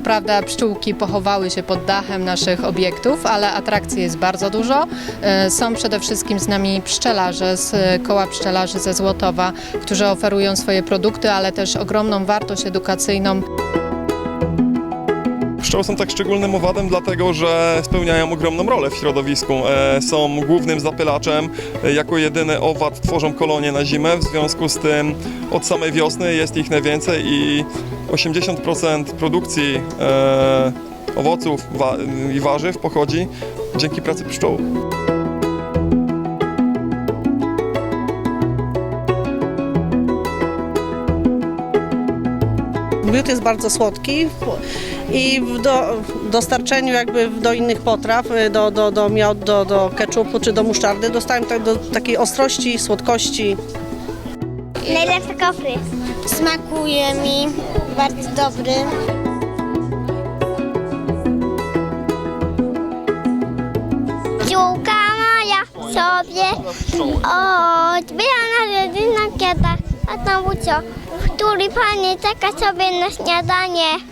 prawda pszczółki pochowały się pod dachem naszych obiektów, ale atrakcji jest bardzo dużo. E, Są przede wszystkim z nami pszczelarze z koła pszczelarzy ze Złotowa, którzy oferują swoje produkty, ale też ogromną wartość edukacyjną. Pszczoły są tak szczególnym owadem, dlatego że spełniają ogromną rolę w środowisku. E, Są głównym zapylaczem, e, jako jedyny owad tworzą kolonie na zimę, w związku z tym od samej wiosny jest ich najwięcej i 80% produkcji e, owoców i warzyw pochodzi dzięki pracy pszczół. Miód jest bardzo słodki i w do, dostarczeniu jakby do innych potraw, y, do, do, do miod, do, do keczupu czy do musztardy dostałem tak do takiej ostrości, słodkości. Najlepsze kofry. Smakuje mi. Bardzo dobry. Dziółka moja sobie odbiera na na kwiatach, a tam bucio, pani czeka sobie na śniadanie.